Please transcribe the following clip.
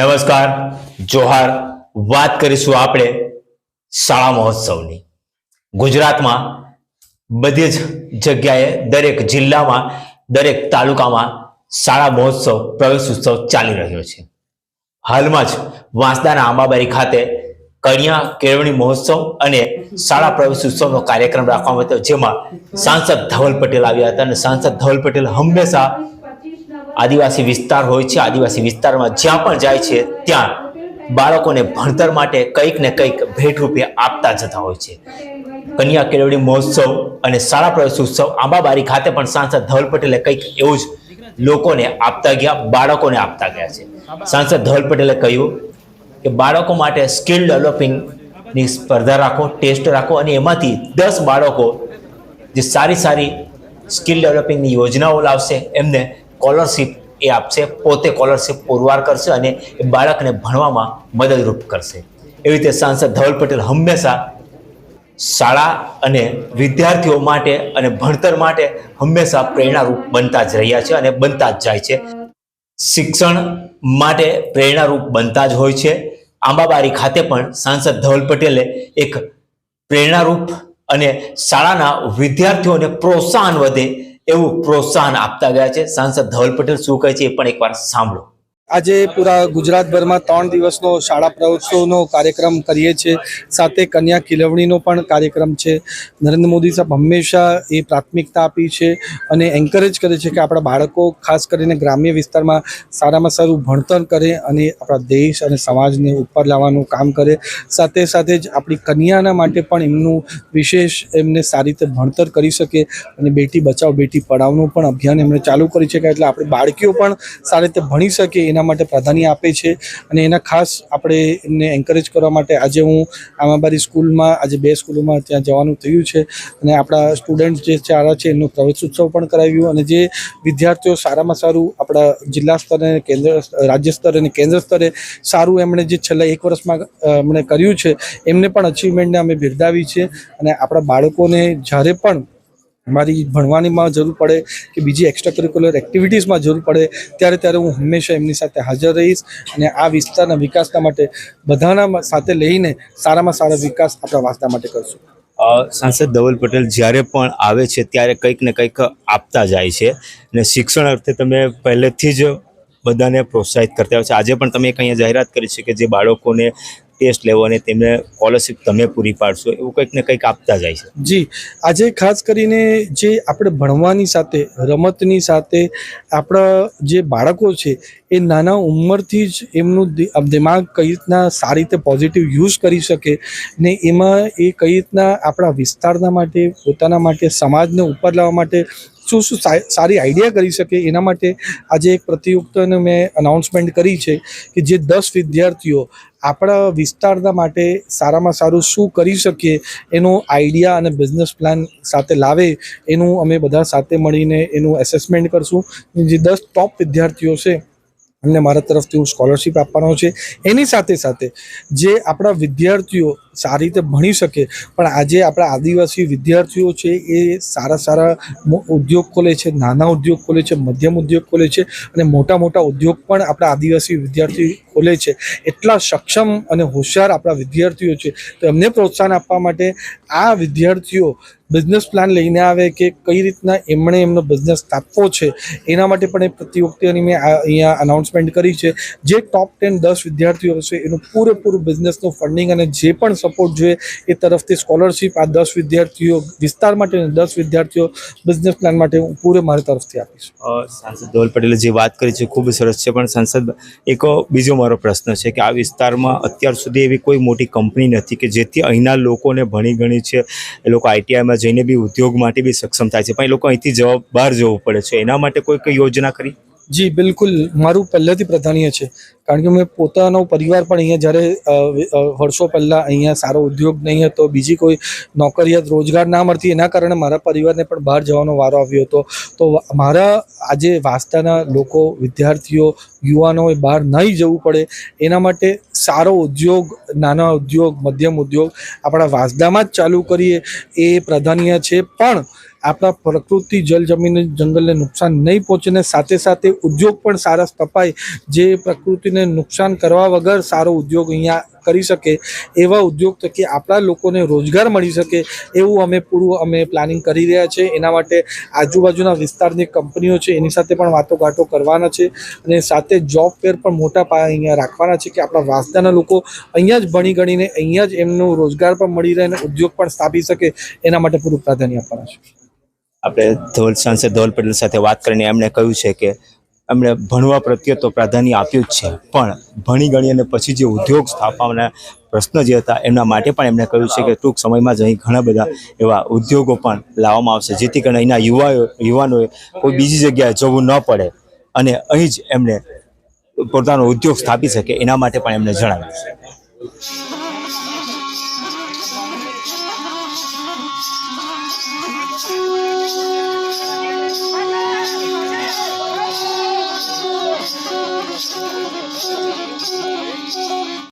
નમસ્કાર, જોહાર. વાત કરીશું આપણે શાળા મહોત્સવની. ગુજરાતમાં બધી જ જગ્યાએ દરેક જિલ્લામાં, દરેક તાલુકામાં શાળા મહોત્સવ, પ્રવેશ ઉત્સવ ચાલી રહ્યો છે. હાલમાં જ વાંસદાના આંબાબારી ખાતે કન્યા કેળવણી મહોત્સવ અને શાળા પ્રવેશ ઉત્સવનો કાર્યક્રમ રાખવામાં આવ્યો જેમાં સાંસદ ધવલ પટેલ આવ્યા હતા. અને સાંસદ ધવલ પટેલ હંમેશા આદિવાસી વિસ્તાર હોય છે, આદિવાસી વિસ્તારમાં જ્યાં પણ જાય છે, ત્યાં બાળકોને ભણતર માટે કંઈક ને કંઈક ભેટ રૂપે આપતા જતા હોય છે. કન્યા કેળવણી મહોત્સવ અને શાળા પ્રવેશ ઉત્સવ આંબાબારી ખાતે પણ સાંસદ ધવલ પટેલે કંઈક એવું જ લોકોને આપતા ગયા, બાળકોને આપતા ગયા છે. સાંસદ ધવલ પટેલે કહ્યું કે બાળકો માટે સ્કિલ ડેવલપિંગની સ્પર્ધા રાખો, ટેસ્ટ રાખો અને એમાંથી દસ બાળકો જે સારી સારી સ્કિલ ડેવલપિંગની યોજનાઓ લાવશે, એમને સ્કોલરશિપ એ આપશે, પોતે સ્કોલરશીપ પુરવાર કરશે અને એ બાળકને ભણવામાં મદદરૂપ કરશે. એવી રીતે સાંસદ ધવલ પટેલ હંમેશા શાળા અને વિદ્યાર્થીઓ માટે અને ભણતર માટે હંમેશા પ્રેરણારૂપ બનતા જ રહ્યા છે અને બનતા જ જાય છે. શિક્ષણ માટે પ્રેરણારૂપ બનતા જ હોય છે. આંબાબારી ખાતે પણ સાંસદ ધવલ પટેલે એક પ્રેરણારૂપ અને શાળાના વિદ્યાર્થીઓને પ્રોત્સાહન વધે એવું પ્રોત્સાહન આપતા ગયા છે. સાંસદ ધવલ પટેલ શું કહે છે એ પણ એકવાર સાંભળો. આજે પૂરા ગુજરાતભરમાં ત્રણ દિવસનો શાળા પ્રવોત્સવનો કાર્યક્રમ કરીએ છીએ. સાથે કન્યા ખીલવણીનો પણ કાર્યક્રમ છે. નરેન્દ્ર મોદી સાહેબ હંમેશા એ પ્રાથમિકતા આપી છે અને એન્કરેજ કરે છે કે આપણા બાળકો, ખાસ કરીને ગ્રામ્ય વિસ્તારમાં, સારામાં સારું ભણતર કરે અને આપણા દેશ અને સમાજને ઉપર લાવવાનું કામ કરે. સાથે સાથે જ આપણી કન્યાના માટે પણ એમનું વિશેષ એમને સારી રીતે ભણતર કરી શકે અને બેટી બચાવ, બેટી પઢાવનું પણ અભિયાન એમણે ચાલુ કરી છે. એટલે આપણી બાળકીઓ પણ સારી રીતે ભણી શકે એના માટે પ્રાધાન્ય આપે છે અને એના ખાસ આપણે એમને એન્કરેજ કરવા માટે આજે હું આમાબારી સ્કૂલમાં આજે બે સ્કૂલોમાં ત્યાં જવાનું થયું છે અને આપણા સ્ટુડન્ટ જે સારા છે એમનું પ્રવેશ ઉત્સવ પણ કરાવ્યું અને જે વિદ્યાર્થીઓ સારામાં સારું આપણા જિલ્લા સ્તરે કેન્દ્ર રાજ્ય સ્તરે અને કેન્દ્ર સ્તરે સારું એમણે જે છેલ્લા એક વર્ષમાં એમણે કર્યું છે એમને પણ અચીવમેન્ટને અમે બિરદાવી છે અને આપણા બાળકોને જ્યારે પણ મારી ભણવાનીમાં જરૂર પડે કે બીજી એક્સ્ટ્રા કરિક્યુલર એક્ટિવિટીઝમાં જરૂર પડે, ત્યારે ત્યારે હું હંમેશા એમની સાથે હાજર રહીશ અને આ વિસ્તારના વિકાસના માટે બધાના સાથે લઈને સારામાં સારા વિકાસ આપણા વાસ્તા માટે કરશું. સાંસદ ધવલ પટેલ જ્યારે પણ આવે છે, ત્યારે કંઈક ને કંઈક આપતા જાય છે અને શિક્ષણ અર્થે તમે પહેલેથી જ બધાને પ્રોત્સાહિત કરતા હોય છે. આજે પણ તમે એક અહીંયા જાહેરાત કરી છે કે જે બાળકોને ટેસ્ટ લેવો અને તેમને સ્કોલરશીપ તમે પૂરી પાડશો, એવું કંઈક ને કંઈક આપતા જાય છે. જી, આજે ખાસ કરીને જે આપણે ભણવાની સાથે, રમતની સાથે આપણા જે બાળકો છે, એ નાના ઉંમરથી જ એમનું દિમાગ કઈ રીતના સારી રીતે પોઝિટિવ યુઝ કરી શકે ને એમાં એ કઈ રીતના આપણા વિસ્તારના માટે, પોતાના માટે, સમાજને ઉપર લાવવા માટે શું શું સારી આઈડિયા કરી શકે. એના માટે આજે એક પ્રતિયુક્તને મેં અનાઉન્સમેન્ટ કરી છે કે જે દસ વિદ્યાર્થીઓ આપણા વિસ્તારના માટે સારામાં સારું શું કરી શકીએ એનો આઈડિયા અને બિઝનેસ પ્લાન સાથે લાવે, એનું અમે બધા સાથે મળીને એનું એસેસમેન્ટ કરશું. જે દસ ટોપ વિદ્યાર્થીઓ છે એમને મારા તરફથી હું સ્કોલરશિપ આપવાનો છે. એની સાથે સાથે જે આપણા વિદ્યાર્થીઓ સારી રીતે ભણી શકે, પણ આજે આપણા આદિવાસી વિદ્યાર્થીઓ છે એ સારા સારા ઉદ્યોગ ખોલે છે, નાના ઉદ્યોગ ખોલે છે, મધ્યમ ઉદ્યોગ ખોલે છે અને મોટા મોટા ઉદ્યોગ પણ આપણા આદિવાસી વિદ્યાર્થી ખોલે છે, એટલા સક્ષમ અને હોશિયાર આપણા વિદ્યાર્થીઓ છે. તો એમને પ્રોત્સાહન આપવા માટે આ વિદ્યાર્થીઓ બિઝનેસ પ્લાન લઈને આવે કે કઈ રીતના એમણે એમનો બિઝનેસ સ્થાપવો છે, એના માટે પણ એ પ્રતિયોગિતાની મેં અહીંયા અનાઉન્સમેન્ટ કરી છે. જે ટોપ ટેન દસ વિદ્યાર્થીઓ હશે, એનું પૂરેપૂરું બિઝનેસનું ફંડિંગ અને જે પણ સપોર્ટ જોઈએ, એ તરફથી સ્કોલરશિપ આ દસ વિદ્યાર્થીઓ વિસ્તાર માટે દસ વિદ્યાર્થીઓ બિઝનેસ પ્લાન માટે હું પૂરે મારી તરફથી આપીશ. સાંસદ ધવલ પટેલે જે વાત કરી છે, ખૂબ સરસ છે, પણ સાંસદ એક બીજો પ્રશ્ન છે કે આ વિસ્તારમાં અત્યાર સુધી એવી કોઈ મોટી કંપની નથી કે જેથી અહીંના લોકોને ભણી ગણી છે, એ લોકો આઈટીઆઈમાં જઈને બી ઉદ્યોગ માટે બી સક્ષમ થાય છે. પણ એ લોકો અહીંથી જવાબ બહાર જવું પડે છે. એના માટે કોઈ કઈ યોજના કરી જી, બિલકુલ. મારું પહેલેથી પ્રાધાન્ય છે. કારણ કે મેં પોતાનો પરિવાર પણ અહીંયા જ્યારે વર્ષો પહેલાં અહીંયા સારો ઉદ્યોગ નહીં હતો, બીજી કોઈ નોકરિયાત, રોજગાર ના મળતી, એના કારણે મારા પરિવારને પણ બહાર જવાનો વારો આવ્યો હતો. તો મારા આજે વાસ્તાના લોકો, વિદ્યાર્થીઓ, યુવાનોએ બહાર નહીં જવું પડે, એના માટે સારો ઉદ્યોગ, નાના ઉદ્યોગ, મધ્યમ ઉદ્યોગ આપણા વાસદામાં જ ચાલુ કરીએ એ પ્રાધાન્ય છે. પણ આપણા પ્રકૃતિ જલ જમીન જંગલને નુકસાન નહીં પહોંચીને સાથે સાથે ઉદ્યોગ પણ સારા સ્થપાય. જે પ્રકૃતિને નુકસાન કરવા વગર સારો ઉદ્યોગ અહીંયા કરી શકે, એવા ઉદ્યોગ થકી આપણા લોકોને રોજગાર મળી શકે, એવું અમે પૂરું અમે પ્લાનિંગ કરી રહ્યા છે. એના માટે આજુબાજુના વિસ્તારની કંપનીઓ છે, એની સાથે પણ વાતોઘાટો કરવાના છે અને સાથે જોબ ફેર પણ મોટા પાયા અહીંયા રાખવાના છે કે આપણા વાસદાના લોકો અહીંયા જ ભણી ગણીને અહીંયા જ એમનું રોજગાર પણ મળી રહે અને ઉદ્યોગ પણ સ્થાપી શકે. એના માટે પૂરું પ્રાધાન્ય આપવાના છે. આપણે ધોલ સાંસદ ધોલ પટેલ સાથે વાત કરીને એમણે કહ્યું છે કે એમણે ભણવા પ્રત્યે તો પ્રાધાન્ય આપ્યું જ છે, પણ ભણી ગણી અને પછી જે ઉદ્યોગ સ્થાપવાના પ્રશ્ન જે હતા એમના માટે પણ એમણે કહ્યું છે કે ટૂંક સમયમાં જ અહીં ઘણા બધા એવા ઉદ્યોગો પણ લાવવામાં આવશે, જેથી કરીને અહીંના યુવાઓ, યુવાનોએ કોઈ બીજી જગ્યાએ જવું ન પડે. અને અહીં જ એમણે પોતાનો ઉદ્યોગ સ્થાપી શકે એના માટે પણ એમણે જણાવ્યું છે.